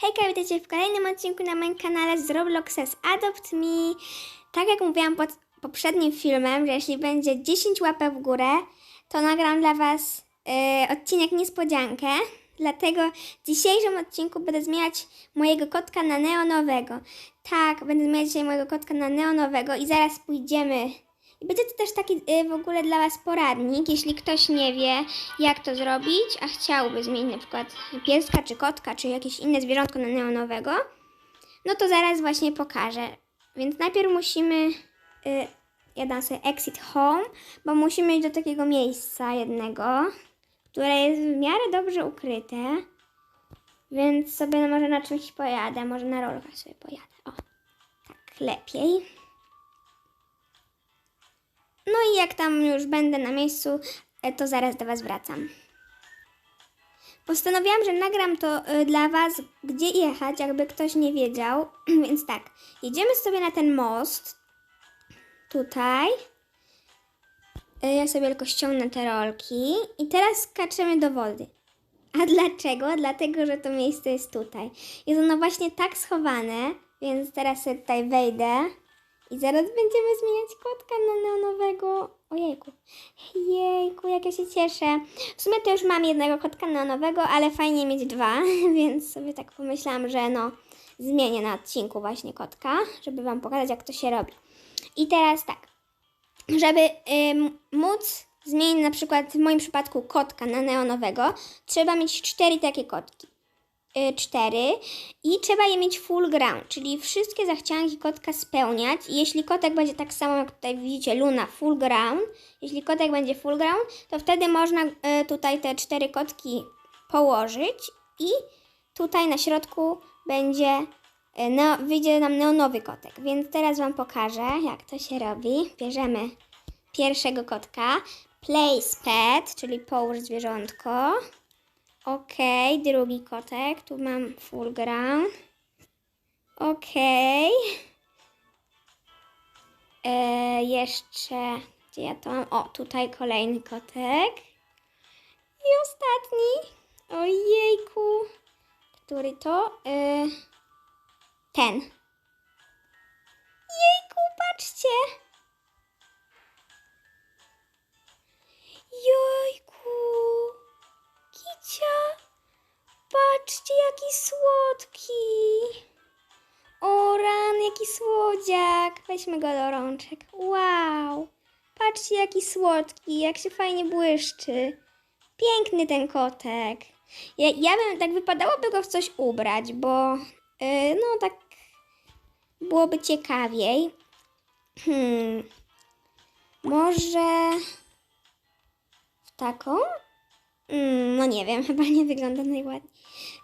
Hejka, witajcie w kolejnym odcinku na moim kanale z Robloxa z Adopt Me. Tak jak mówiłam pod poprzednim filmem, że jeśli będzie 10 łapek w górę, to nagram dla Was y, odcinek niespodziankę. Dlatego w dzisiejszym odcinku będę zmieniać mojego kotka na neonowego. Tak, będę zmieniać dzisiaj mojego kotka na neonowego i zaraz pójdziemy. I będzie to też taki y, w ogóle dla Was poradnik, jeśli ktoś nie wie, jak to zrobić, a chciałby zmienić na przykład pieska, czy kotka, czy jakieś inne zwierzątko na neonowego, no to zaraz właśnie pokażę. Więc najpierw musimy, y, ja dam sobie exit home, bo musimy iść do takiego miejsca jednego, które jest w miarę dobrze ukryte. Więc sobie no, może na czymś pojadę, może na rolkach sobie pojadę. O, tak lepiej. No i jak tam już będę na miejscu, e, to zaraz do Was wracam. Postanowiłam, że nagram to e, dla Was, gdzie jechać, jakby ktoś nie wiedział. Więc tak, jedziemy sobie na ten most. Tutaj. E, Ja sobie tylko ściągnę te rolki. I teraz skaczemy do wody. A dlaczego? Dlatego, że to miejsce jest tutaj. Jest ono właśnie tak schowane, więc teraz sobie tutaj wejdę. I zaraz będziemy zmieniać kotka na neonowego. Ojejku. Jejku, jak ja się cieszę. W sumie to już mam jednego kotka neonowego, ale fajnie mieć dwa, więc sobie tak pomyślałam, że no zmienię na odcinku właśnie kotka, żeby Wam pokazać, jak to się robi. I teraz tak, żeby ym, móc zmienić na przykład w moim przypadku kotka na neonowego, trzeba mieć cztery takie kotki. Y, cztery i trzeba je mieć full ground, czyli wszystkie zachcianki kotka spełniać. Jeśli kotek będzie tak samo jak tutaj widzicie, Luna full ground, jeśli kotek będzie full ground, to wtedy można y, tutaj te cztery kotki położyć i tutaj na środku będzie neo, wyjdzie nam neonowy kotek. Więc teraz Wam pokażę, jak to się robi. Bierzemy pierwszego kotka, place pet, czyli połóż zwierzątko. Okej, drugi kotek. Tu mam full ground. Okej. E, jeszcze, gdzie ja to mam? O, tutaj kolejny kotek. I ostatni. Ojejku. Który to? E, ten. Jejku, patrzcie. Jojku. Jaki słodki. O ran, jaki słodziak. Weźmy go do rączek. Wow. Patrzcie jaki słodki, jak się fajnie błyszczy. Piękny ten kotek. Ja, ja bym, tak wypadałoby go w coś ubrać, bo yy, no tak byłoby ciekawiej. Hmm. Może w taką? Mm, no nie wiem, chyba nie wygląda najładniej.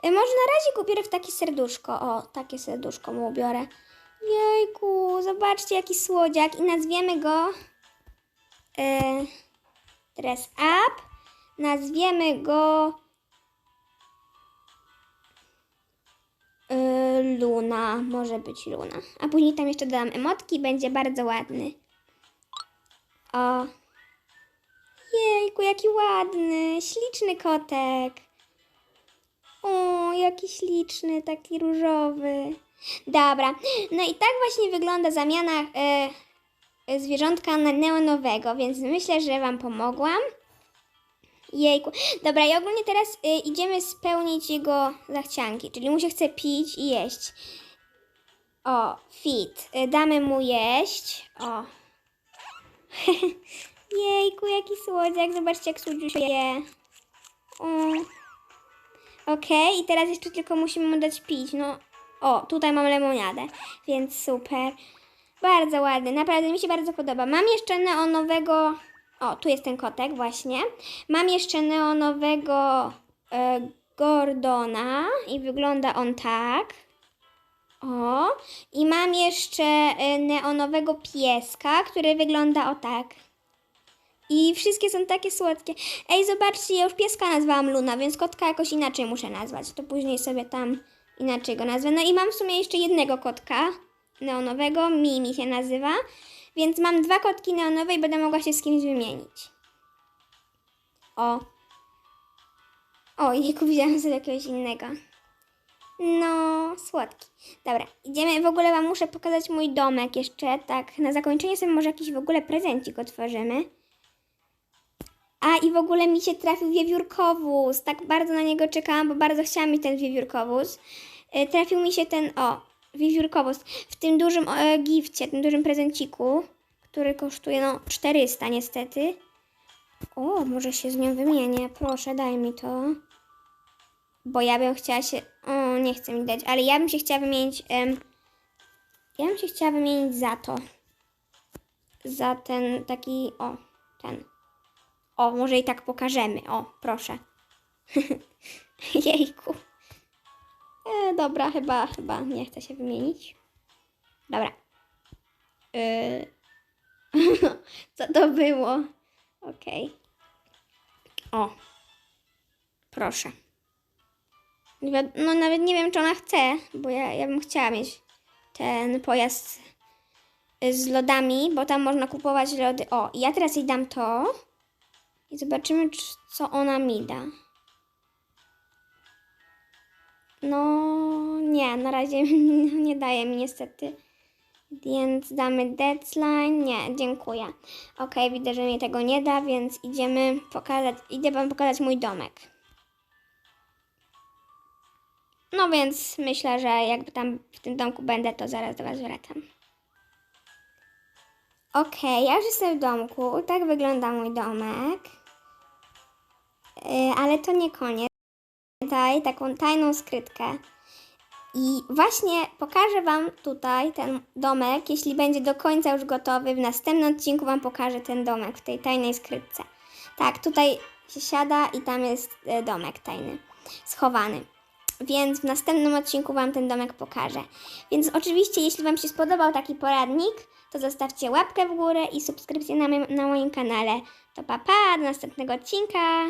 Y, może na razie kupię w takie serduszko. O, takie serduszko mu ubiorę. Jejku, zobaczcie jaki słodziak. I nazwiemy go y, Dress Up. Nazwiemy go y, Luna. Może być Luna. A później tam jeszcze dodam emotki. Będzie bardzo ładny. O, Jejku, jaki ładny, śliczny kotek. O, jaki śliczny, taki różowy. Dobra, no i tak właśnie wygląda zamiana e, zwierzątka na neonowego, więc myślę, że Wam pomogłam. Jejku. Dobra, i ogólnie teraz e, idziemy spełnić jego zachcianki, czyli mu się chce pić i jeść. O, fit. E, damy mu jeść. O. Jejku, jaki słodziak. Zobaczcie, jak słodziu się je. Okej, i teraz jeszcze tylko musimy mu dać pić. No, o, tutaj mam lemoniadę, więc super. Bardzo ładny, naprawdę mi się bardzo podoba. Mam jeszcze neonowego... O, tu jest ten kotek właśnie. Mam jeszcze neonowego e, Gordona i wygląda on tak. O, i mam jeszcze e, neonowego pieska, który wygląda o tak. I wszystkie są takie słodkie. Ej, zobaczcie, ja już pieska nazwałam Luna, więc kotka jakoś inaczej muszę nazwać. To później sobie tam inaczej go nazwę. No i mam w sumie jeszcze jednego kotka neonowego, Mimi się nazywa. Więc mam dwa kotki neonowe i będę mogła się z kimś wymienić. O. O, jejku, widziałam sobie jakiegoś innego. No, słodki. Dobra, idziemy. W ogóle Wam muszę pokazać mój domek jeszcze. Tak, na zakończenie sobie może jakiś w ogóle prezencik otworzymy. A i w ogóle mi się trafił wiewiórkowóz. Tak bardzo na niego czekałam, bo bardzo chciałam mieć ten wiewiórkowóz. E, Trafił mi się ten, o, wiewiórkowóz w tym dużym e, gifcie, tym dużym prezenciku, który kosztuje, no, 400 niestety. O, może się z nią wymienię. Proszę, daj mi to. Bo ja bym chciała się. O, nie chcę mi dać, ale ja bym się chciała wymienić. Em, ja bym się chciała wymienić za to. Za ten taki. O, ten. O, może i tak pokażemy. O, proszę. Jejku. E, dobra, chyba, chyba nie chcę się wymienić. Dobra. E, co to było? Okej. O. Proszę. No nawet nie wiem, czy ona chce, bo ja, ja bym chciała mieć ten pojazd y, z lodami, bo tam można kupować lody. O, ja teraz jej dam to i zobaczymy, czy, co ona mi da. No, nie, na razie nie daje mi niestety. Więc damy deadline. Nie, dziękuję. Ok, widzę, że mi tego nie da, więc idziemy pokazać, idę wam pokazać mój domek. No więc myślę, że jakby tam w tym domku będę, to zaraz do was wracam. Okej, ja już jestem w domku. Tak wygląda mój domek. Yy, ale to nie koniec. Tutaj taką tajną skrytkę. I właśnie pokażę Wam tutaj ten domek, jeśli będzie do końca już gotowy. W następnym odcinku Wam pokażę ten domek w tej tajnej skrytce. Tak, tutaj się siada i tam jest e, domek tajny, schowany. Więc w następnym odcinku Wam ten domek pokażę. Więc oczywiście, jeśli Wam się spodobał taki poradnik, to zostawcie łapkę w górę i subskrypcję na, na moim kanale. To pa, pa, do następnego odcinka.